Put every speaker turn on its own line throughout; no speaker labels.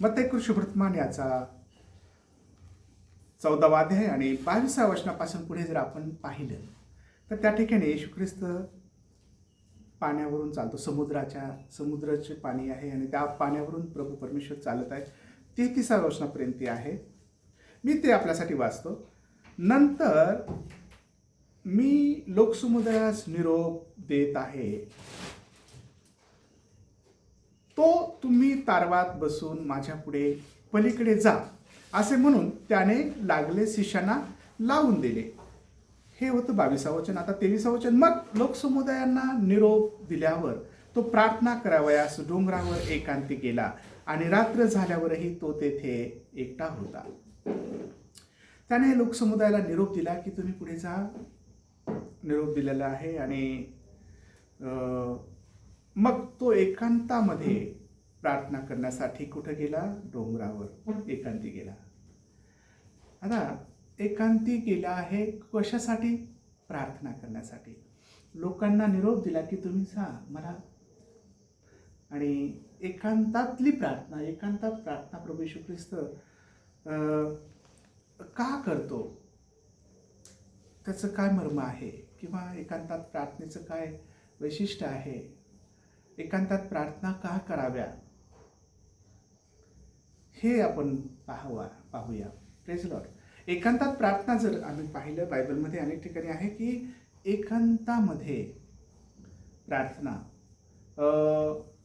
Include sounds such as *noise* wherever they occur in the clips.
मग ते वृत्तमान याचा चौदावा अध्याय आणि बावीसा वचनापासून पुढे जर आपण पाहिलं तर त्या ठिकाणी येशू ख्रिस्त पाण्यावरून चालतो. समुद्राच्या समुद्राचे पाणी आहे आणि त्या पाण्यावरून प्रभू परमेश्वर चालत आहे. तेहतीसा वचनापर्यंत आहे. मी ते आपल्यासाठी वाचतो. नंतर मी लोकसमुदायास निरोप देत आहे. तो तुम्ही तारवात बसून माझ्यापुढे पलीकडे जा असे म्हणून त्याने लागले शिष्यांना लावून दिले. हे होतं बावीसा वचन. आता तेविसा वचन. मग लोकसमुदायांना निरोप दिल्यावर तो प्रार्थना करावयास डोंगरावर एकांती गेला आणि रात्र झाल्यावरही तो तेथे एकटा होता. त्याने लोकसमुदायाला निरोप दिला की तुम्ही पुढे जा. निरोप दिलेला आहे आणि मग तो एकांतामध्ये प्रार्थना करण्यासाठी कुठं गेला? डोंगरावर एकांती गेला. आता एकांती गेला आहे कशासाठी? प्रार्थना करण्यासाठी. लोकांना निरोप दिला की तुम्ही जा मला आणि एकांतातली प्रार्थना एकांतात प्रार्थना प्रभू येशू ख्रिस्त का करतो? त्याचं काय मर्म आहे? किंवा एकांतात प्रार्थनेचं काय वैशिष्ट्य आहे? एकांतात प्रार्थना का कराव्या? हे आपण पाहावा पाहूया. प्रेज लॉर्ड एकांतात प्रार्थना जर आम्ही पाहिलं बायबलमध्ये अनेक ठिकाणी आहे की एकांतामध्ये प्रार्थना.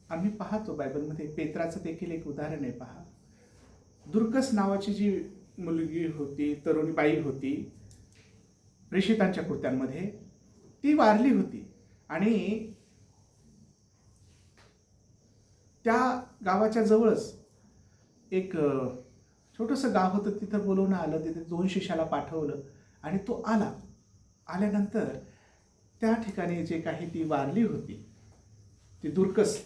आम्ही पाहतो बायबलमध्ये पेत्राचं देखील एक उदाहरण आहे पहा. दुर्गस नावाची जी मुलगी होती तरुणी बाई होती प्रेषितांच्या कृत्यांमध्ये ती वारली होती. आणि त्या गावाच्या जवळच एक छोटंसं गाव होतं. तिथं बोलवणं आलं. तिथे दोन शिष्याला पाठवलं आणि तो आला. आल्यानंतर त्या ठिकाणी जे काही ती वारली होती ती दुर्कस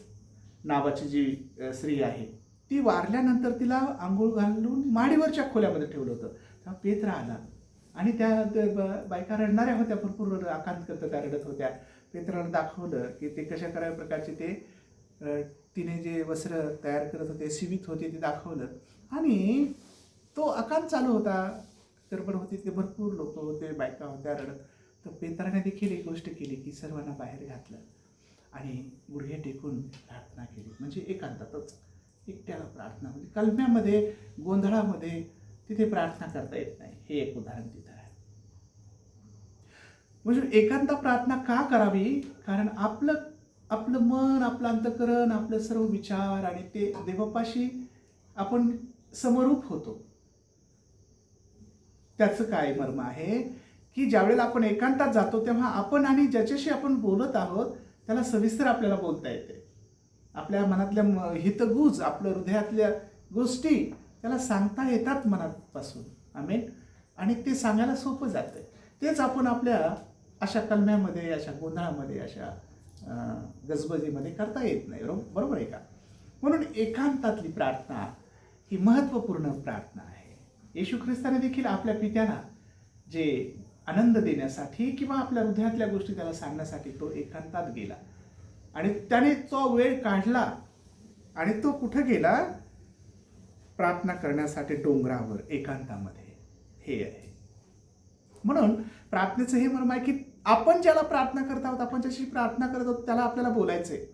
नावाची जी स्त्री आहे ती वारल्यानंतर तिला आंघोळ घालून माडीवरच्या खोल्यामध्ये ठेवलं होतं. तेव्हा पेत्र आला आणि त्या त्या ब- बायका रडणाऱ्या होत्या. भरपूर आकांत करता त्या रडत होत्या. पेत्रानं दाखवलं की ते कशा कशा प्रकारचे ते तिने जे वस्त्र तयार करत होते सीमित होते ते दाखवलं. आणि तो अकाल चालू होता. गडबड होती ते भरपूर लोक होते बायका होत्या रडत. तर पेत्राने देखील एक गोष्ट केली की सर्वांना बाहेर घातलं आणि गुडघे टेकून प्रार्थना केली. म्हणजे एकांतातच एकट्याला प्रार्थना म्हणजे कलम्यामध्ये गोंधळामध्ये तिथे प्रार्थना करता येत नाही. हे एक उदाहरण तिथं आहे. म्हणजे एकांत प्रार्थना का करावी? कारण आपलं आपलं मन आपलं अंतकरण आपलं सर्व विचार आणि ते देवापाशी आपण समरूप होतो. त्याचं काय मर्म आहे? की ज्यावेळेला आपण एकांतात जातो तेव्हा आपण आणि ज्याच्याशी आपण बोलत आहोत त्याला सविस्तर आपल्याला बोलता येते. आपल्या मनातल्या म- हितगुज आपल्या हृदयातल्या गोष्टी त्याला सांगता येतात मनापासून. आमेन? आणि ते सांगायला सोपं जातं तेच आपण आपल्या अशा कलम्यामध्ये अशा गोंधळामध्ये अशा गजबजीमध्ये करता येत नाही. बरो- बरोबर आहे का? म्हणून एकांतातली प्रार्थना ही महत्त्वपूर्ण प्रार्थना आहे. येशू ख्रिस्ताने देखील आपल्या पित्याला जे आनंद देण्यासाठी किंवा आपल्या हृदयातल्या गोष्टी त्याला सांगण्यासाठी तो एकांतात गेला. आणि त्याने तो वेळ काढला आणि तो कुठं गेला? प्रार्थना करण्यासाठी डोंगरावर एकांतामध्ये. हे आहे. म्हणून प्रार्थनेचं हे मर्म आहे की आपण ज्याला प्रार्थना करत आहोत आपण ज्याशी प्रार्थना करत आहोत त्याला आपल्याला बोलायचं आहे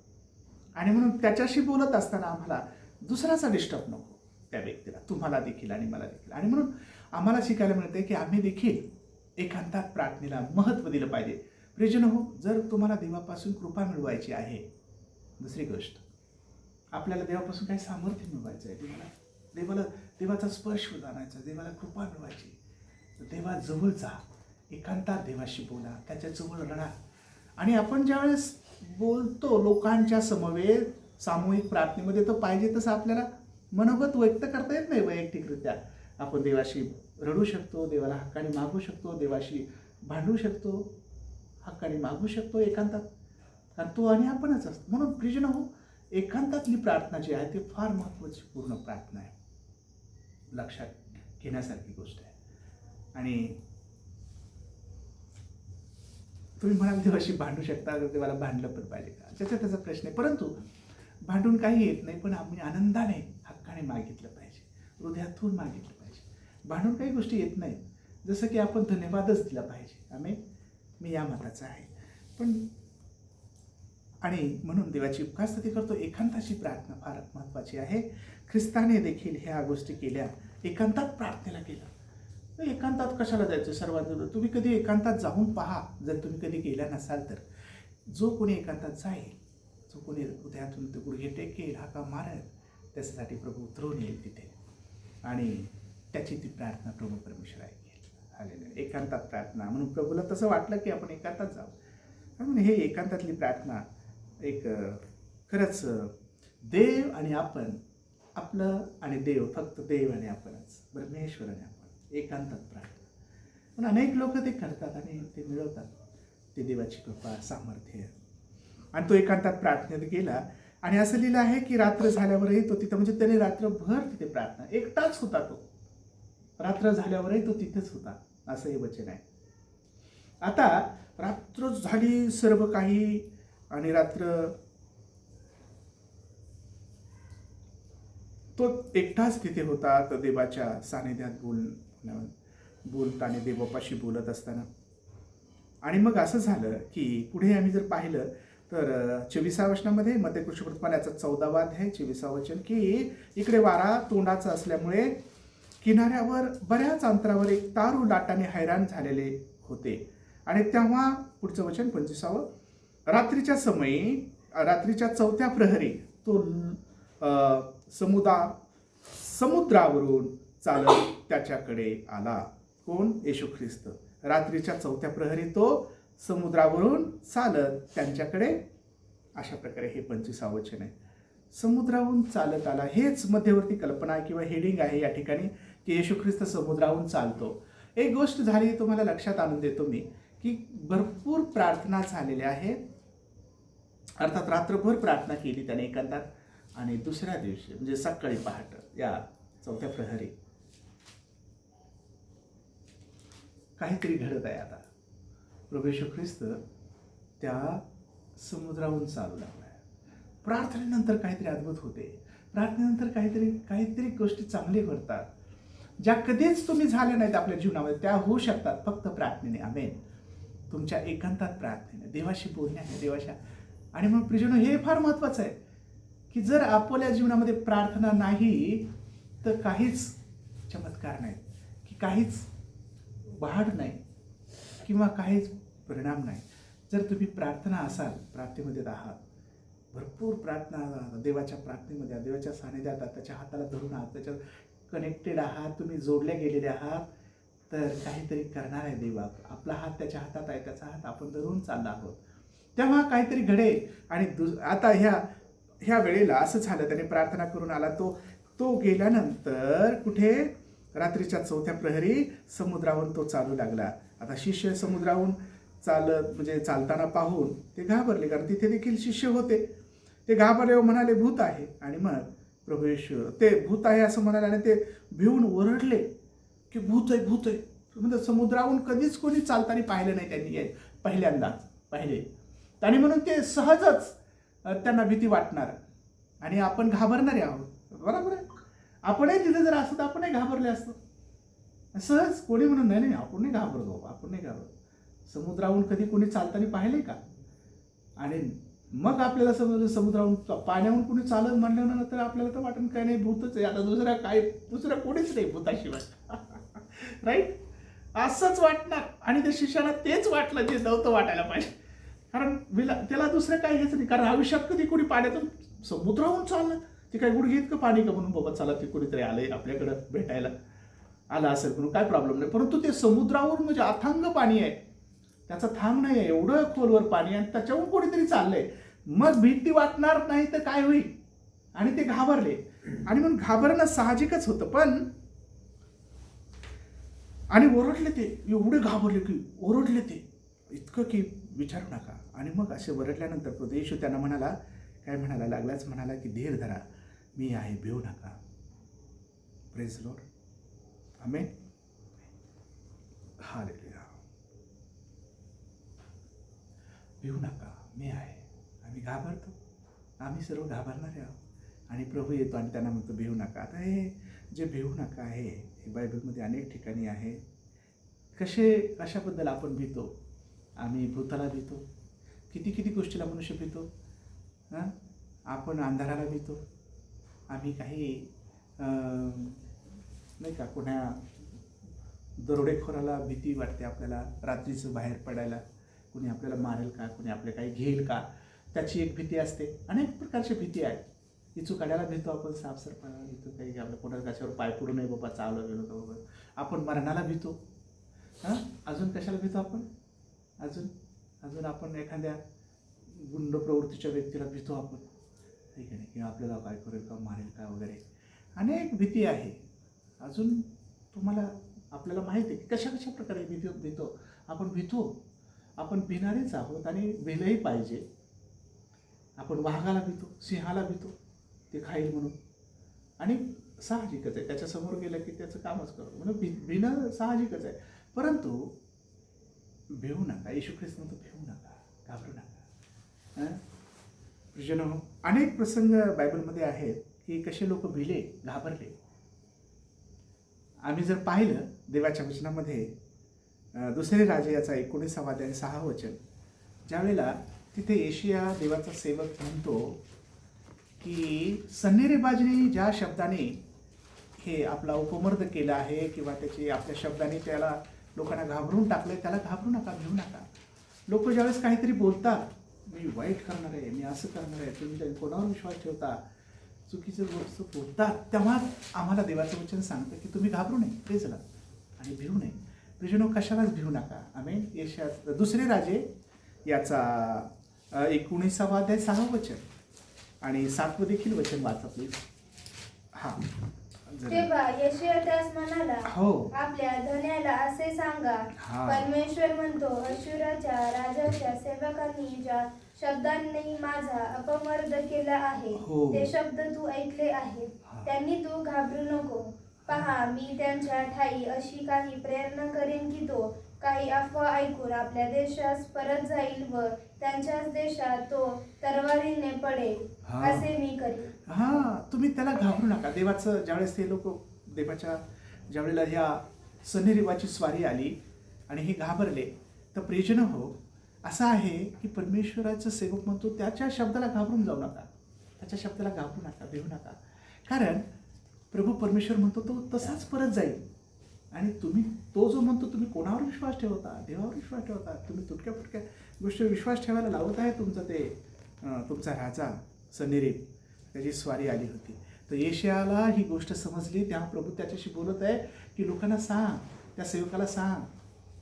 आणि म्हणून त्याच्याशी बोलत असताना आम्हाला दुसऱ्याचा डिस्टर्ब नको. त्या व्यक्तीला तुम्हाला देखील आणि मला देखील. आणि म्हणून आम्हाला शिकायला मिळते की आम्ही देखील एकांतात प्रार्थनेला महत्त्व दिलं पाहिजे. प्रियजन हो जर तुम्हाला देवापासून कृपा मिळवायची आहे दुसरी गोष्ट आपल्याला देवापासून काही सामर्थ्य मिळवायचं आहे देवाला देवाला देवाचा स्पर्श जाणायचा देवाला कृपा मिळवायची तर देवाजवळ जा. एकांतात देवाशी बोला त्याच्याजवळ रडा. आणि आपण ज्यावेळेस बोलतो लोकांच्या समवेत सामूहिक प्रार्थनेमध्ये तर पाहिजे तसं आपल्याला मनोगत व्यक्त करता येत नाही वैयक्तिकरित्या. आपण देवाशी रडू शकतो देवाला हक्काने मागू शकतो देवाशी भांडू शकतो हक्काने मागू शकतो एकांतात. कारण तो आणि आपणच असतो. म्हणून प्रिजन हो एकांतातली प्रार्थना जी आहे ती फार महत्त्वाची पूर्ण प्रार्थना आहे. लक्षात घेण्यासारखी गोष्ट आहे. आणि तुम्ही म्हणाल देवाशी भांडू शकता तर देवाला भांडलं पण पाहिजे. का त्याचा त्याचा प्रश्न आहे. परंतु भांडून काही येत नाही पण आम्ही आनंदाने हक्काने मागितलं पाहिजे. हृदयातून मागितलं पाहिजे. भांडून काही गोष्टी येत नाहीत. जसं की आपण धन्यवादच दिला पाहिजे. आम्ही मी या मताचा आहे. पण आणि म्हणून देवाची उपकास्तुती करतो. एकांताची प्रार्थना फार महत्त्वाची आहे. ख्रिस्ताने देखील ह्या गोष्टी केल्या. एकांतात प्रार्थनेला केलं तर एकांतात कशाला जायचं सर्वात तुम्ही कधी एकांतात जाऊन पहा. जर तुम्ही कधी गेला नसाल तर. जो कोणी एकांतात जाईल जो कोणी हृदयातून ते गुडघे टेकेल हाका मारत त्याच्यासाठी प्रभू उतरवून येईल तिथे. आणि त्याची ती प्रार्थना प्रभू परमेश्वर ऐकेल. आलेलं एकांतात प्रार्थना. म्हणून प्रभूला तसं वाटलं की आपण एकांतात जाऊ. म्हणून हे एकांतातली प्रार्थना एक खरंच देव आणि आपण आपलं आणि देव फक्त देव आणि आपणच. परमेश्वर आणि आपण. एकांतात प्रार्थना पण अनेक लोक ते करतात आणि ते मिळवतात. ते देवाची कृपा सामर्थ्य. आणि तो एकांतात प्रार्थनेत गेला आणि असं लिहिलं आहे की रात्र झाल्यावरही तो तिथं म्हणजे त्याने रात्रभर तिथे प्रार्थना एकटाच होता तो. रात्र झाल्यावरही तो तिथेच होता. असं हे वचन आहे. आता रात्र झाली सर्व काही आणि रात्र तो एकटाच तिथे होता तर देवाच्या सानिध्यात बोल बोलताना देवपाशी बोलत असताना. आणि मग असं झालं की पुढे आम्ही जर पाहिलं तर चोवीसा वचनामध्ये मध्य याचा चौदावाद आहे. चोवीसा वचन की इकडे वारा तोंडाचा असल्यामुळे किनाऱ्यावर बऱ्याच अंतरावर एक तारू लाटाने हैराण झालेले होते. आणि तेव्हा पुढचं वचन पंचवीसावं. रात्रीच्या समयी रात्रीच्या चौथ्या प्रहरी तो समुदा समुद्रावरून चालत त्याच्याकडे आला. कोण? येशू ख्रिस्त. रात्रीच्या चौथ्या प्रहरी तो समुद्रावरून चालत त्यांच्याकडे अशा प्रकारे हे पंचवीसावं वचन आहे. समुद्रावरून चालत आला. हेच मध्यवर्ती कल्पना किंवा हेडिंग आहे या ठिकाणी की येशू ख्रिस्त समुद्रावरून चालतो. एक गोष्ट झाली तुम्हाला लक्षात आणून देतो मी की भरपूर प्रार्थना झालेल्या आहेत. अर्थात रात्रभर प्रार्थना केली त्याने एकांतात. आणि दुसऱ्या दिवशी म्हणजे सकाळी पहाट या चौथ्या प्रहरी काहीतरी घडत आहे आता. प्रभू येशू ख्रिस्त त्या समुद्रावरून चालू लागला प्रार्थनेनंतर काहीतरी अद्भुत होते. प्रार्थनेनंतर काहीतरी काहीतरी गोष्टी चांगली घडतात. ज्या कधीच तुम्ही झाल्या नाहीत आपल्या जीवनामध्ये त्या होऊ शकतात. फक्त प्रार्थनेने. आमेन. तुमच्या एकांतात प्रार्थनेने. देवाशी बोलण्याने देवाच्या आणि मग प्रिजनो हे फार महत्त्वाचं आहे की जर आपल्या जीवनामध्ये प्रार्थना नाही तर काहीच चमत्कार नाही की काहीच वाढ नाही किंवा काहीच परिणाम नाही. जर तुम्ही प्रार्थना असाल प्रार्थनेमध्ये आहात भरपूर प्रार्थना देवाच्या प्रार्थनेमध्ये देवाच्या सानिध्यात त्याच्या हाताला धरून आहात त्याच्या कनेक्टेड आहात तुम्ही जोडले गेलेले आहात तर काहीतरी करणार आहे देवा. आपला हात त्याच्या हातात आहे त्याचा हात आपण धरून चालला आहोत. तेव्हा काहीतरी घडेल. आणि दुस आता ह्या ह्या वेळेला असं झालं त्याने प्रार्थना करून आला तो तो गेल्यानंतर कुठे? रात्रीच्या चौथ्या प्रहरी समुद्रावर तो चालू लागला. आता शिष्य समुद्रावरून चालत म्हणजे चालताना पाहून ते घाबरले कारण तिथे देखील शिष्य होते. ते घाबरले व म्हणाले भूत आहे. आणि मग प्रभू येशू ते भूत आहे असं म्हणाले आणि ते भिवून ओरडले की भूत आहे भूत आहे. म्हणजे समुद्रावरून कधीच कोणी चालताना पाहिलं नाही त्यांनी पहिल्यांदाच पाहिले. आणि म्हणून ते सहजच त्यांना भीती वाटणार. आणि आपण घाबरणारे आहोत. बरोबर आहे? आपणही तिथे जर असतो तर आपणही घाबरले असतो. सहज कोणी म्हणून नाही नाही आपण नाही घाबरतो बाबा आपण नाही घाबरतो. समुद्राहून कधी कोणी चालताना पाहिले का? आणि मग आपल्याला समजलं समुद्राहून पाण्याहून कुणी चालत म्हणल्यानंतर आपल्याला तर वाटण काय नाही भूतच आहे. आता दुसरा काय दुसरा कोणीच नाही भूताशिवाय. *laughs* राईट असंच वाटणार. आणि त्या शिष्याला तेच वाटलं जे नव्हतं वाटायला पाहिजे. कारण विला त्याला दुसरं काही हेच नाही. कारण आयुष्यात कधी कोणी पाण्यातून समुद्राहून चाललं? ते काय गुडघे इतकं पाणी का म्हणून बाबा चला ते कोणीतरी आलंय आपल्याकडं भेटायला. आलं असेल म्हणून काय प्रॉब्लेम नाही. परंतु ते समुद्रावर म्हणजे अथांग पाणी आहे. त्याचा थांब नाही आहे. एवढं खोलवर पाणी आहे आणि त्याच्याहून कोणीतरी चाललंय. मग भीती वाटणार नाही तर काय होईल? आणि ते घाबरले. आणि म्हणून घाबरणं साहजिकच होतं. पण आणि ओरडले ते. एवढे घाबरले की ओरडले ते. इतकं की विचारू नका. आणि मग असे ओरडल्यानंतर प्रदेश त्यांना म्हणाला काय म्हणायला लागलाच म्हणाला की धीर धरा. मी आहे भिवू नका. प्रेज लोड आमेन हालेलुया भिवू नका. मी आहे. आम्ही घाबरतो. आम्ही सर्व घाबरणारे आहोत. आणि प्रभू येतो आणि त्यांना म्हणतो भिवू नका. आता हे जे भिवू नका आहे हे बायबलमध्ये अनेक ठिकाणी आहे. कसे कशाबद्दल आपण भीतो? आम्ही भूताला भीतो. किती किती गोष्टीला मनुष्य भीतो? हां? आपण अंधाराला भीतो. आम्ही काही नाही का कोण्या दरोडेखोराला भीती वाटते आपल्याला रात्रीचं बाहेर पडायला. कुणी आपल्याला मारेल का? कुणी आपले काही घेईल का? त्याची एक भीती असते. अनेक प्रकारची भीती आहे. इचू काढायला भीतो आपण साफसरपणा इथं काही आपल्या कोणाला कशावर पाय पडू नये बाबा चावलं गेलो का बाबा? आपण मरणाला भीतो. हां? अजून कशाला भीतो आपण? अजून? अजून आपण एखाद्या गुंड प्रवृत्तीच्या व्यक्तीला भीतो आपण. ठीक आहे किंवा आपल्याला काय करेल का मारेल का वगैरे. अनेक भीती आहे. अजून तुम्हाला आपल्याला माहिती आहे की कशा कशा प्रकारे भीती भीतो आपण भीतो आपण भिणारेच आहोत आणि भिलंही पाहिजे. आपण वाघाला भीतो सिंहाला भीतो ते खाईल म्हणून. आणि साहजिकच आहे. त्याच्यासमोर गेलं की त्याचं कामच करू. म्हणून भि भिणं साहजिकच आहे. परंतु भिवू नका. येशू ख्रिस्त म्हणतो भिवू नका घाबरू नका. हं? हो. अनेक प्रसंग बायबलमध्ये आहेत की कसे लोक भिले घाबरले आम्ही जर पाहिलं देवाच्या वचनामध्ये दुसरे राजे याचा एकोणीसावा आणि सहा वचन ज्यावेळेला तिथे एशिया देवाचा सेवक म्हणतो की सन्नेरेबाजने ज्या शब्दाने हे आपला उपमर्द केला आहे किंवा त्याची आपल्या शब्दाने त्याला लोकांना घाबरून टाकलंय त्याला घाबरू नका घेऊ नका लोक ज्यावेळेस काहीतरी बोलतात मी वाईट करणार आहे मी असं करणार आहे तुम्ही त्या- कोणावर विश्वास ठेवता? चुकीचं गोष्ट बोलतात तेव्हा आम्हाला देवाचं वचन सांगतं की तुम्ही घाबरू नये ते आणि भिवू नये. प्रिजनो कशालाच भिवू नका. आम्ही यशात दुसरे राजे याचा एकोणीसावा अध्याय सहा वचन. आणि सातवं देखील वचन वाचा प्लीज हां.
तेव्हा येशूया त्यास म्हणाला
हो
आपल्या धन्याला असे सांगा
हा.
परमेश्वर म्हणतो अशुराच्या राजाच्या सेवकांनी ज्या शब्दांनी माझा अपमर्द केला आहे
हो.
ते शब्द तू ऐकले आहेत
हा.
त्यांनी तू घाबरू नको पहा मी त्यांच्या ठाई अशी काही प्रेरणा करेन की तो काही अफवा ऐकून आपल्या देशास परत जाईल व त्यांच्याच देशात तो तरवारीने पडेल
हा.
असे मी करीन.
हां तुम्ही त्याला घाबरू नका. देवाचं ज्यावेळेस ते लोक देवाच्या ज्यावेळेला ह्या सन्निरिवाची स्वारी आली आणि हे घाबरले तर प्रियजन हो असं आहे की परमेश्वराचं सेवक म्हणतो त्याच्या शब्दाला घाबरून जाऊ नका. त्याच्या शब्दाला घाबरू नका भिवू नका. कारण प्रभू परमेश्वर म्हणतो तो तसाच परत जाईल. आणि तुम्ही तो जो म्हणतो तुम्ही कोणावर विश्वास ठेवता? देवावर विश्वास ठेवता? तुम्ही तुटक्या फुटक्या गोष्टीवर विश्वास ठेवायला लावत आहे तुमचं ते तुमचा राजा सन्निरीप त्याची स्वारी आली होती. तर येशयाला ही गोष्ट समजली. त्या प्रभू त्याच्याशी बोलत आहे की लोकांना सांग त्या सेवकाला सांग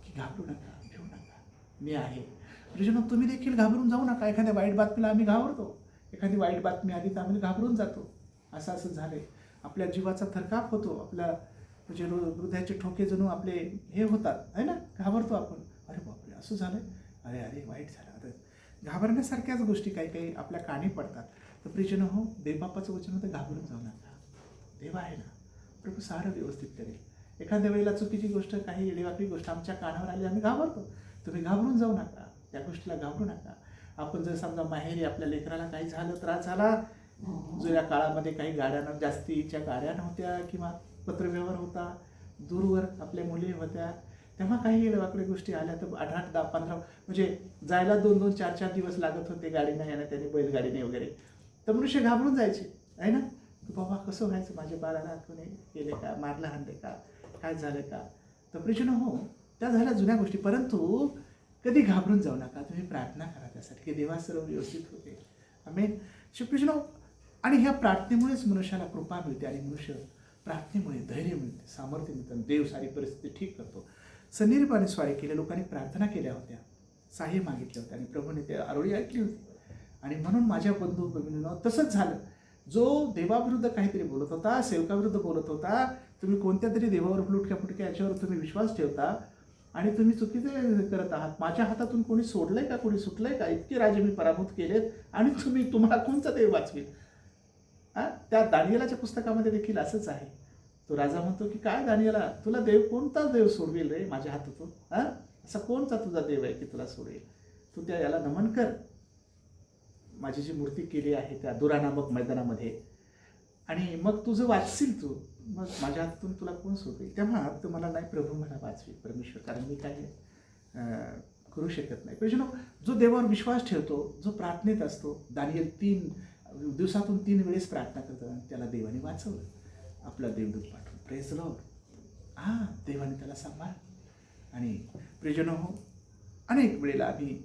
की घाबरू नका घेऊ नका. मी आहे. म्हणजे प्रिजनो तुम्ही देखील घाबरून जाऊ नका. एखाद्या वाईट बातमीला आम्ही घाबरतो. एखादी वाईट बातमी आली तर आम्ही घाबरून जातो. असं असं झालं आहे आपल्या जीवाचा थरकाप होतो आपल्या म्हणजे हृ- हृदयाचे ठोके जणू आपले हे होतात आहे ना? घाबरतो आपण. अरे बापरे असं झालं अरे अरे वाईट झालं. आता घाबरण्यासारख्याच गोष्टी काही काही आपल्या कानी पडतात. तर प्रिजन हो देवबापाचं वचन होतं घाबरून जाऊ नका. देव आहे ना. प्रभू सारं व्यवस्थित करेल. एखाद्या वेळेला चुकीची गोष्ट काही येडेवाकडी गोष्ट आमच्या कानावर आली आम्ही घाबरतो. तुम्ही घाबरून जाऊ नका. त्या गोष्टीला घाबरू नका. आपण जर समजा माहेरी आपल्या लेकराला काही झालं त्रास झाला जुन्या काळामध्ये काही गाड्या जास्तीच्या गाड्या नव्हत्या किंवा पत्रव्यवहार होता दूरवर आपल्या मुली होत्या. तेव्हा काही वाकडे गोष्टी आल्या. तर आठ आठ दहा पंधरा म्हणजे जायला दोन दोन चार चार दिवस लागत होते गाडीने येणं त्याने बैलगाडीने वगैरे. तर मनुष्य घाबरून जायचे आहे ना? की बाबा कसं व्हायचं? माझ्या बाळाला कोणी केले का? मारलं हाणले का? काय झालं का? तर प्रश्न हो त्या झाल्या जुन्या गोष्टी. परंतु कधी घाबरून जाऊ नका. तुम्ही प्रार्थना करा त्यासाठी की देवा सर्व व्यवस्थित होते. आम्ही शिवकृष्ण आणि ह्या प्रार्थनेमुळेच मनुष्याला कृपा मिळते आणि मनुष्य प्रार्थनेमुळे धैर्य मिळते सामर्थ्य मिळतं. देव सारी परिस्थिती ठीक करतो. सन्निर्पाने स्वारी केल्या लोकांनी प्रार्थना केल्या होत्या. साह्य मागितले होते आणि प्रभूने ते आरोळी ऐकली होती. आणि म्हणून माझ्या बंधू बहिणीनं तसंच झालं. जो देवाविरुद्ध काहीतरी बोलत होता सेवकाविरुद्ध बोलत होता तुम्ही कोणत्या तरी देवावर फुटक्या फुटक्या याच्यावर तुम्ही विश्वास ठेवता आणि तुम्ही चुकीचे करत आहात माझ्या हातातून कोणी सोडलं आहे का कोणी सुटलं आहे का? इतके राजे मी पराभूत केलेत आणि तुम्ही तुम्हाला कोणचा देव वाचवेल? त्या दानियलाच्या पुस्तकामध्ये देखील असंच आहे. तो राजा म्हणतो की काय दानियला तुला देव कोणता देव सोडवेल रे माझ्या हातातून? हां? असा कोणता तुझा देव आहे की तुला सोडेल? तू त्या याला नमन कर. माझी जी मूर्ती केली आहे त्या दुरा नामक मैदानामध्ये. आणि मग तुझं वाचशील तू मग माझ्या हातातून तुला कोण सोडवेल? तेव्हा तुम्हाला नाही प्रभू मला वाचवी परमेश्वर कारण मी काय करू शकत नाही. प्रश्न जो देवावर विश्वास ठेवतो जो प्रार्थनेत असतो दानियल तीन दिवसातून तीन वेळेस प्रार्थना करतो आणि त्याला देवाने वाचवलं. आपला देवदूत पाठवून. प्रेज लॉर्ड हां देवाने त्याला सांभाळ. आणि प्रिजन हो अनेक वेळेला आम्ही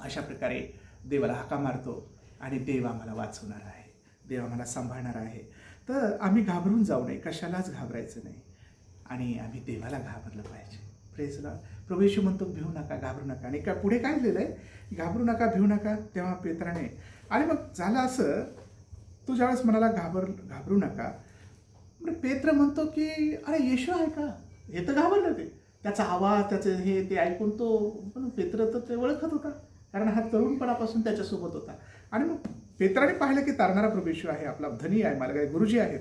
अशा प्रकारे देवाला हाका मारतो आणि देव आम्हाला वाचवणार आहे. देव आम्हाला सांभाळणार आहे. तर आम्ही घाबरून जाऊ नये. कशालाच घाबरायचं नाही. आणि आम्ही देवाला घाबरलं पाहिजे. प्रेसला प्रभू येशू म्हणतो भिवू नका घाबरू नका. आणि का पुढे काय लिहिलं आहे घाबरू नका भिवू नका. तेव्हा पेत्राने आणि मग झालं असं तो ज्यावेळेस मनाला घाबर घाबरू नका म्हणजे पेत्र म्हणतो की अरे येशू आहे का? हे तर घाबरलं ते. त्याचा आवाज त्याचे हे ते ऐकून तो पण पेत्र तर ते ओळखत होता. कारण हा तरुणपणापासून त्याच्यासोबत होता. आणि मग पेत्राने पाहिलं की तारणारा प्रभू येशू आहे आपला धनी आहे मला काही गुरुजी आहेत.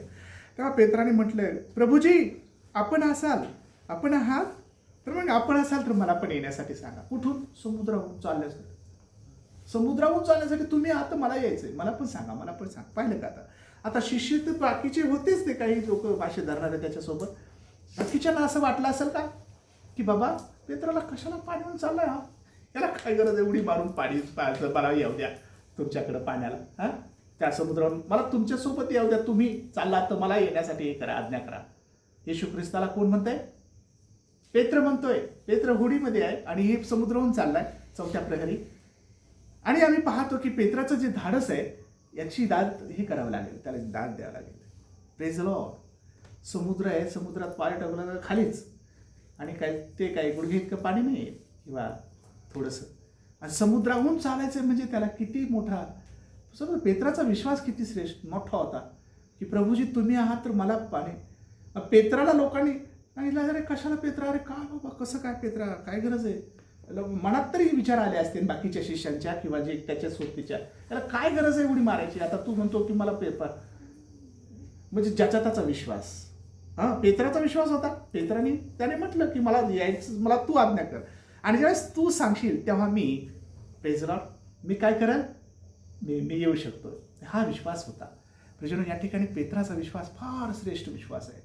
तेव्हा पेत्राने म्हटलं प्रभूजी आपण असाल आपण आहात तर मग आपण असाल तर मला पण येण्यासाठी सांगा. कुठून? समुद्राहून चालण्यासाठी समुद्राहून चालण्यासाठी तुम्ही आता मला यायचंय. मला पण सांगा मला पण सांग. पाहिलं का आता? आता शिष्य तर बाकीचे होतेच ते काही लोक भाषे धरणारे त्याच्यासोबत. बाकीच्यांना असं वाटलं असेल का? की बाबा पेत्राला कशाला पाण्यावर चाललाय हा? याला काय गरज आहे एवढी मारून पाणी मला येऊ द्या तुमच्याकडं पाण्याला हां? त्या समुद्रावर मला तुमच्यासोबत येऊ द्या. तुम्ही चाललात तर मला येण्यासाठी हे करा आज्ञा करा. येशू ख्रिस्ताला कोण म्हणतंय? पेत्र म्हणतोय. पेत्र होडीमध्ये आहे आणि हे समुद्राहून चाललाय. चौथ्या प्रहरी. आणि आम्ही पाहतो की पेत्राचं जे धाडस आहे याची दाद हे करावं लागेल त्याला दाद द्यावं लागेल. प्रेज लॉ समुद्र आहे समुद्रात पाय टाकलं खालीच. आणि काय ते काय गुडघे इतकं पाणी नाही आहे किंवा थोडंसं. आणि समुद्राहून चालायचं म्हणजे त्याला किती मोठा समजा पेत्राचा विश्वास किती श्रेष्ठ मोठा होता की प्रभूजी तुम्ही आहात तर मला पाणी. पेत्राला लोकांनी सांगितलं अरे कशाला पेत्रा? अरे का बाबा? कसं काय पेत्रा? काय गरज आहे? मनात तरी विचार आले असतील बाकीच्या शिष्यांच्या किंवा जे त्याच्या सोबतीच्या. त्याला काय गरज आहे एवढी मारायची? आता तू म्हणतो की मला पेपर. म्हणजे ज्याचा त्याचा विश्वास. हा पेत्राचा विश्वास होता. पेत्राने त्याने म्हटलं की मला यायचं मला तू आज्ञा कर. आणि ज्यावेळेस तू सांगशील तेव्हा मी पेजरा मी काय करेन मी मी येऊ शकतो. हा विश्वास होता. प्रजनो या ठिकाणी पेत्राचा विश्वास फार श्रेष्ठ विश्वास आहे.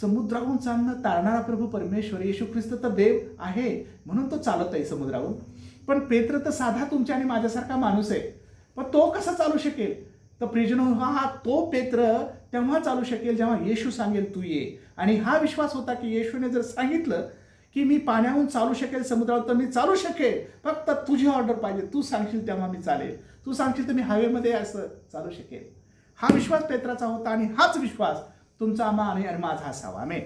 समुद्राहून चालणं तारणारा प्रभू परमेश्वर येशू ख्रिस्त तर देव आहे. म्हणून तो चालत आहे समुद्राहून पण पेत्र तर साधा तुमच्या आणि माझ्यासारखा माणूस आहे. पण तो कसा चालू शकेल? तर प्रिजनो हा हा तो पेत्र तेव्हा चालू शकेल जेव्हा येशू सांगेल तू ये. आणि हा विश्वास होता की येशूने जर सांगितलं की मी पाण्याहून चालू शकेल समुद्रावर तर मी चालू शकेल. फक्त तुझी ऑर्डर पाहिजे. तू सांगशील तेव्हा मी चालेल. तू सांगशील तर मी हवेमध्ये असं चालू शकेल. हा विश्वास पेत्राचा होता आणि हाच विश्वास तुमचा आम्हा आणि आणि माझा असावा. मे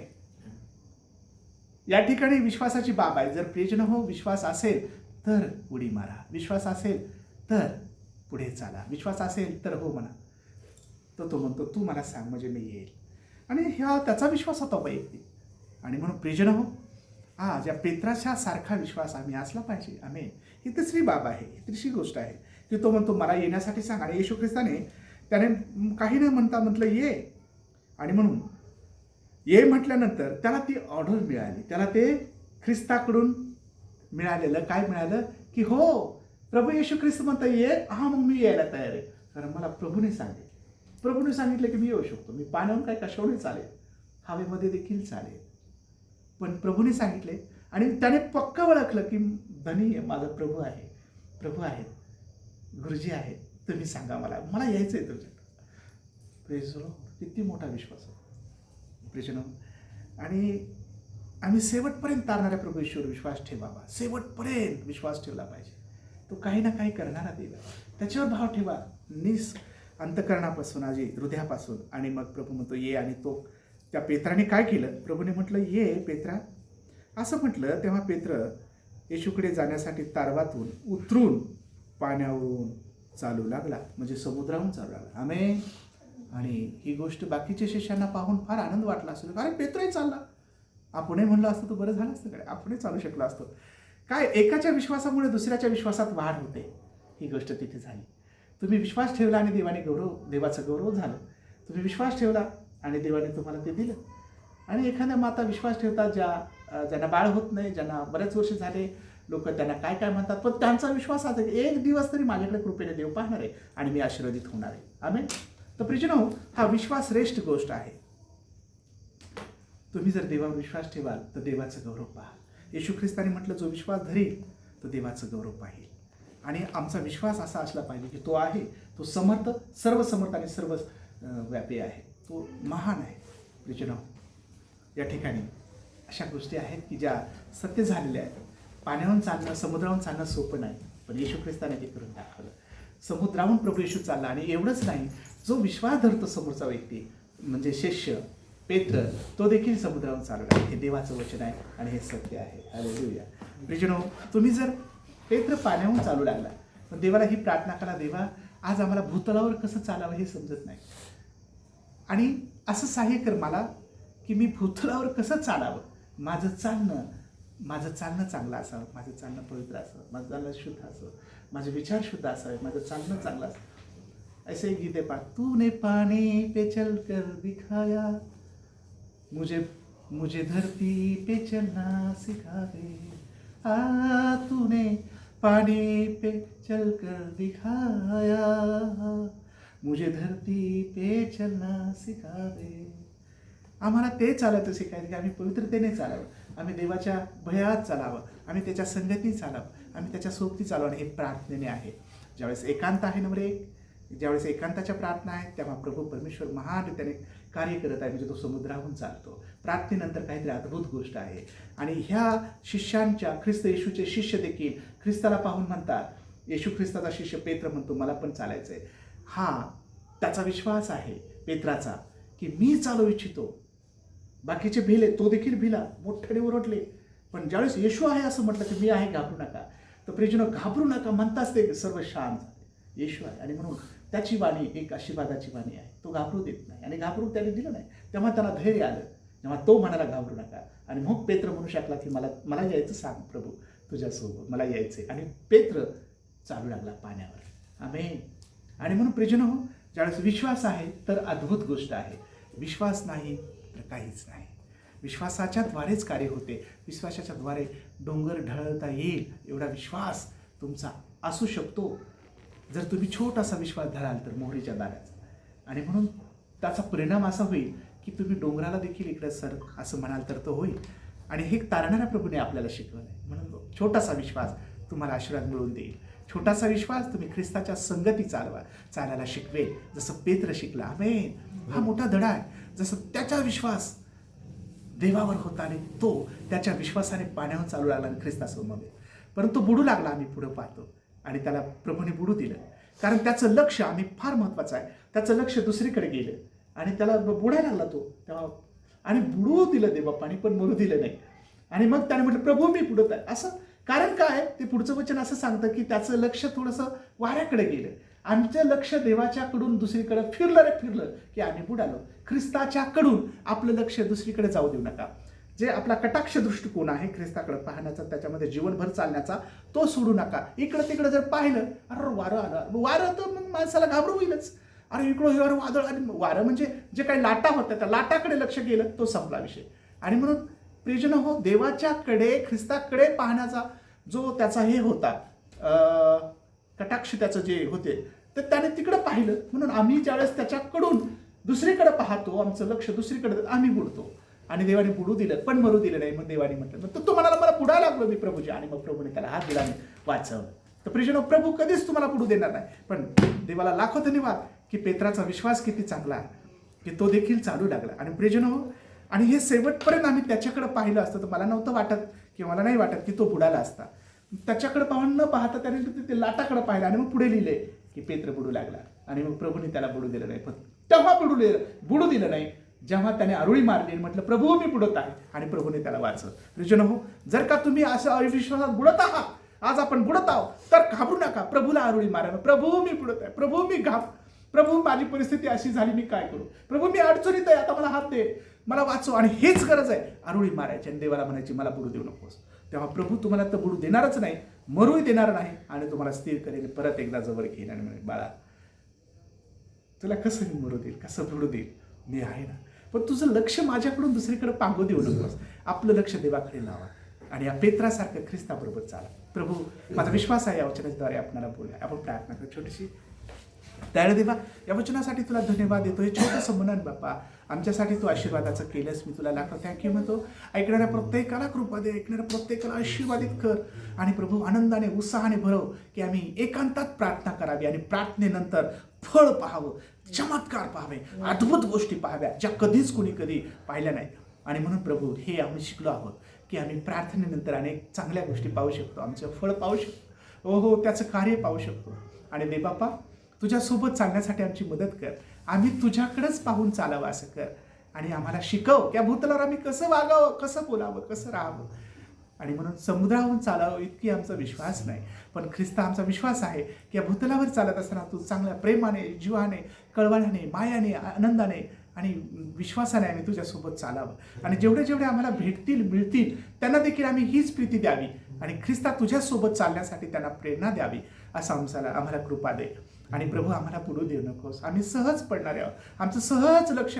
या ठिकाणी विश्वासाची बाब आहे. जर प्रियजन हो विश्वास असेल तर उडी मारा. विश्वास असेल तर पुढे चाला. विश्वास असेल तर हो म्हणा. तर तो म्हणतो तू मला सांग म्हणजे मी येईल. आणि ह्या त्याचा विश्वास होता वैयक्तिक आणि म्हणून प्रियजन हो आज ज्या पेत्राच्या सारखा विश्वास आम्ही असला पाहिजे. आम्ही ही तिसरी बाब आहे. ही तिसरी गोष्ट आहे. की तो म्हणतो मला येण्यासाठी सांग. आणि येशू ख्रिस्ताने त्याने काही न म्हणता म्हटलं ये. आणि म्हणून ये म्हटल्यानंतर त्याला ती ऑर्डर मिळाली. त्याला ते ख्रिस्ताकडून मिळालेलं काय मिळालं? की हो प्रभू येशू ख्रिस्त म्हणता ये हा मग मी यायला तयार आहे. कारण मला प्रभूने सांगितलं. प्रभूने सांगितलं की मी येऊ शकतो. मी पाण्याहून काय कशावरून चालेल? हवेमध्ये देखील चालेल. पण प्रभूने सांगितले आणि त्याने पक्क ओळखलं की धनी आहे, माझा प्रभू आहे. प्रभू आहेत. गुरुजी आहेत. तुम्ही सांगा मला. मला यायचं आहे तुमच्याकडं प्रेज किती मोठा विश्वास आहे. प्रेजनो आणि आम्ही शेवटपर्यंत तारणाऱ्या प्रभू ईश्वर विश्वास ठेवावा शेवटपर्यंत विश्वास ठेवला पाहिजे. तो काही ना काही करणारा देवा त्याच्यावर भाव ठेवा. निस अंतकरणापासून आजी हृदयापासून. आणि मग प्रभू म्हणतो ये. आणि तो त्या पेत्राने काय केलं? प्रभूने म्हटलं ये पेत्रा. असं म्हटलं तेव्हा पेत्र येशूकडे जाण्यासाठी तारवातून उतरून पाण्यावरून चालू लागला. म्हणजे समुद्राहून चालू लागला. आम्ही आणि ही गोष्ट बाकीच्या शिष्यांना पाहून फार आनंद वाटला असेल. अरे पेत्रही चालला. आपणही म्हणलं असतं तर बरं झालं असतं कडे आपणही चालू शकलो असतो. काय एकाच्या विश्वासामुळे दुसऱ्याच्या विश्वासात वाढ होते. ही गोष्ट तिथे झाली. तुम्ही विश्वास ठेवला आणि देवाने गौरव देवाचं गौरव झालं. तुम्ही विश्वास ठेवला आणि देवाने तुम्हाला ते दिलं. आणि एखाद्या माता विश्वास ठेवतात ज्या ज्यांना बाळ होत नाही ज्यांना बरेच वर्ष झाले लोक त्यांना काय काय म्हणतात? पण त्यांचा विश्वास असा एक दिवस तरी माझ्याकडे कृपेने देव पाहणार आहे आणि मी आशीर्वादित होणार आहे. आम्ही तर प्रिजनो हा विश्वास श्रेष्ठ गोष्ट आहे. तुम्ही जर देवावर विश्वास ठेवाल तर देवाचं गौरव पाहाल येशू ख्रिस्ताने म्हटलं जो विश्वास धरेल तो देवाचं गौरव पाहिल. आणि आमचा विश्वास असा असला पाहिजे की तो आहे तो समर्थ सर्व समर्थ आणि सर्व व्यापी आहे. तो महान आहे. प्रिजनो या ठिकाणी अशा गोष्टी आहेत की ज्या सत्य झालेल्या आहेत. पाण्याहून चालणं समुद्रावरून चालणं सोपं नाही पण येशू ख्रिस्ताने ते करून दाखवलं. समुद्राहून प्रभू येशू चालला. आणि एवढंच नाही जो विश्वास धरतो समोरचा व्यक्ती म्हणजे शिष्य पेत्र तो देखील समुद्रावरून चालला. हे देवाचं वचन आहे आणि हे सत्य आहे. हालेलुया प्रिजनो तुम्ही जर पेत्र पाण्याहून चालू लागला पण देवाला ही प्रार्थना करा देवा आज आम्हाला भूतलावर कसं चालावं हे समजत नाही. आणि असं सहाय्य कर मला की मी भूतलावर कसं चालावं? माझं चालणं माझं चालणं चांगलं असावं माझं चालणं पवित्र असावं माझं चालणं शुद्ध असावं. माझे विचार शुद्ध असावे माझं चालणं चांगलं असावं. ऐसे गीते गीत पा तूने पाणी पे चल कर दिखाया. मुझे मुझे धरती पे चलना सिखावे. आ तूने पानी पे चल कर दिखाया. मुझे धरती पे चलना सिखा दे आम्हाला ते चालायचं शिकायचं की आम्ही पवित्रतेने चालावं. आम्ही देवाच्या भयात चालावं आम्ही त्याच्या संगतीत चालावं आम्ही त्याच्या सोबती चालावं हे प्रार्थनेने आहे. ज्यावेळेस एकांत आहे नंबर एक ज्यावेळेस एकांताच्या प्रार्थना आहेत तेव्हा प्रभू परमेश्वर महान कार्य करत आहे म्हणजे तो समुद्राहून चालतो. प्रार्थनेनंतर काहीतरी अद्भुत गोष्ट आहे. आणि ह्या शिष्यांच्या ख्रिस्त येशूचे शिष्य देखील ख्रिस्ताला पाहून म्हणतात येशू ख्रिस्ताचा शिष्य पेत्र म्हणतो मला पण चालायचं आहे हा त्याचा विश्वास आहे पेत्राचा की मी चालू इच्छितो. बाकीचे भिले तो देखील भिला मोठ्याने ओरडले. पण ज्यावेळेस येशू आहे असं म्हटलं की मी आहे घाबरू नका. तर प्रिजनो घाबरू नका म्हणताच ते सर्व शांत झाले. येशू आहे. आणि म्हणून त्याची वाणी एक आशीर्वादाची वाणी आहे. तो घाबरू देत नाही. आणि घाबरू त्याने दिलं नाही. तेव्हा त्याला धैर्य आलं. तेव्हा तो म्हणाला घाबरू नका. आणि मग पेत्र म्हणू शकला की मला मला यायचं सांग प्रभू तुझ्यासोबत. मला यायचंय. आणि पेत्र चालू लागला पाण्यावर. आम्ही आणि म्हणून प्रिजन हो ज्यावेळेस विश्वास आहे तर अद्भुत गोष्ट आहे. विश्वास नाही तर काहीच नाही. विश्वासाच्या द्वारेच कार्य होते. विश्वासाच्या द्वारे डोंगर ढळता येईल एवढा विश्वास तुमचा असू शकतो. जर तुम्ही छोटासा विश्वास धराल तर मोहरीच्या दाराचा. आणि म्हणून त्याचा परिणाम असा होईल की तुम्ही डोंगराला देखील इकडे सर असं म्हणाल तर तो होईल. आणि हे तारणाऱ्या प्रभूने आपल्याला शिकवलं आहे म्हणून छोटासा विश्वास तुम्हाला आशीर्वाद मिळवून देईल. छोटासा विश्वास तुम्ही ख्रिस्ताच्या संगती चालवा चालायला शिकवेल. जसं पेत्र शिकला. आमेन. हा. मोठा धडा आहे. जसं त्याचा विश्वास देवावर होता आणि तो त्याच्या विश्वासाने पाण्यावर चालू लागला आणि ख्रिस्तासमोर परंतु बुडू लागला आम्ही पुढं पाहतो. आणि त्याला प्रभूने बुडू दिलं. कारण त्याचं लक्ष आम्ही फार महत्त्वाचं आहे. त्याचं लक्ष दुसरीकडे गेलं. आणि त्याला बुडायला लागला तो. तेव्हा आणि बुडू दिलं देवबापाने पण मरू दिलं नाही. आणि मग त्याने म्हटलं प्रभू मी बुडत आहे असं कारण काय? ते पुढचं वचन असं सांगतं की त्याचं लक्ष थोडंसं वाऱ्याकडे गेलं. आमचं लक्ष देवाच्याकडून दुसरीकडे फिरलं रे फिरलं की आम्ही बुडालो. ख्रिस्ताच्याकडून आपलं लक्ष दुसरीकडे जाऊ देऊ नका. जे आपला कटाक्ष दृष्टिकोन आहे ख्रिस्ताकडे पाहण्याचा त्याच्यामध्ये जीवनभर चालण्याचा तो सोडू नका. इकडं तिकडं जर पाहिलं अरे वारं आलं. वारं तर मग माणसाला घाबरू होईलच. अरे इकडं हे वारं वादळ आणि वारं म्हणजे जे काही लाटा होत्या त्या लाटाकडे लक्ष गेलं तो संपला विषय. आणि म्हणून प्रिजन हो देवाच्याकडे ख्रिस्ताकडे पाहण्याचा जो त्याचा हे होता कटाक्ष त्याचं जे होते तर त्याने तिकडं पाहिलं. म्हणून आम्ही ज्यावेळेस त्याच्याकडून दुसरीकडे पाहतो आमचं लक्ष दुसरीकडे आम्ही बुडतो. आणि देवाने बुडू दिलं पण मरू दिलं नाही. मग देवाने म्हटलं तर तो म्हणाला मला बुडायला लागलो मी प्रभूजी. आणि मग प्रभूने त्याला हात दिला आणि वाचवलं तर प्रिजनो प्रभू कधीच तुम्हाला बुडू देणार नाही. पण देवाला लाखो धन्यवाद की पेत्राचा विश्वास किती चांगला की तो देखील चालू लागला. आणि प्रिजनो आणि हे शेवटपर्यंत आम्ही त्याच्याकडे पाहिलं असतं तर मला नव्हतं वाटत किंवा मला नाही वाटत की तो बुडाला असता. त्याच्याकडे पाहून न पाहता त्याने ते लाटाकडे पाहिलं आणि मग पुढे लिहिले. की पेत्र बुडू लागला. आणि मग प्रभूने त्याला बुडू दिलं नाही. पण तेव्हा बुडू दिलं बुडू दिलं नाही. जेव्हा त्याने आरुळी मारली आणि म्हटलं प्रभू मी बुडत आहे. आणि प्रभूने त्याला वाचलं रिजन हो जर का तुम्ही असं अविश्वासात बुडत आहात आज आपण बुडत आहोत तर घाबरू नका. प्रभूला आरुळी मारा प्रभू मी बुडत आहे. प्रभू मी घाब प्रभू माझी परिस्थिती अशी झाली मी काय करू? प्रभू मी अडचणीत आहे. आता मला हात दे. मला वाचव. आणि हेच गरज आहे. आरुळी मारायची आणि देवाला म्हणायची मला बुडू देऊ नकोस. तेव्हा प्रभू तुम्हाला तर बुडू देणारच नाही. मरूही देणार नाही आणि तुम्हाला स्थिर करेल परत एकदा जवळ घेईन आणि म्हणे बाळा तुला कसं मी मरू देईल? कसं बुडू देईल? मी आहे ना. पण तुझं लक्ष माझ्याकडून दुसरीकडे पांगू देऊ नकोस. आपलं लक्ष देवाकडे लावा आणि या पेत्रासारखं ख्रिस्ताबरोबर चाला. प्रभू माझा विश्वास आहे या वचनाद्वारे आपणाला बोला आपण प्रार्थना करू. छोटीशी त्यावेळी देवा या वचनासाठी तुला धन्यवाद देतो. हे छोटंसं मनन बाप्पा आमच्यासाठी तू आशीर्वादाचं केलंस. मी तुला लागतो थँक्यू म्हणतो. ऐकणाऱ्या प्रत्येकाला कृपा दे ऐकणाऱ्या प्रत्येकाला आशीर्वादित कर. आणि प्रभू आनंदाने उत्साहाने भरव की आम्ही एकांतात प्रार्थना करावी आणि प्रार्थनेनंतर फळ पाहावं चमत्कार पाहावे अद्भुत गोष्टी पाहाव्या ज्या कधीच कुणी कधी पाहिल्या नाही आणि म्हणून प्रभू हे आम्ही शिकलो आहोत की आम्ही प्रार्थनेनंतर अनेक चांगल्या गोष्टी पाहू शकतो आमचं फळ पाहू शकतो. हो हो त्याचं कार्य पाहू शकतो. आणि दे बाप्पा तुझ्यासोबत चालण्यासाठी आमची मदत कर. आम्ही तुझ्याकडेच पाहून चालावं असं कर. आणि आम्हाला शिकव त्या भूतलावर आम्ही कसं वागावं कसं बोलावं कसं राहावं? आणि म्हणून समुद्राहून चालावं इतकी आमचा विश्वास नाही. पण ख्रिस्ता आमचा विश्वास आहे की या भूतलावर चालत असताना तू चांगल्या प्रेमाने जीवाने कळवळ्याने मायाने आनंदाने आणि विश्वासाने आम्ही तुझ्यासोबत चालावं. आणि जेवढे जेवढे आम्हाला भेटतील मिळतील त्यांना देखील आम्ही हीच प्रीती द्यावी. आणि ख्रिस्ता तुझ्यासोबत चालण्यासाठी त्यांना प्रेरणा द्यावी असं आमच्याला आम्हाला कृपा दे. आणि प्रभू आम्हाला पुढू देऊ नकोस. आम्ही सहज पडणारे आहोत. आमचं सहज लक्ष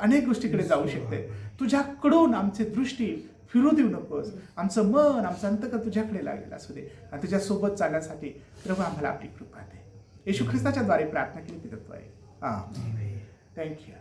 अनेक गोष्टीकडे जाऊ शकते. तुझ्याकडून आमचे दृष्टी फिरू देऊ नकोस. आमचं मन आमचं अंतक तुझ्याकडे लागेल असू दे. आणि तुझ्यासोबत चालण्यासाठी प्रभू आम्हाला आपली कृपा दे. येशू ख्रिस्ताच्या द्वारे प्रार्थना केली पितत्व आहे. हा थँक्यू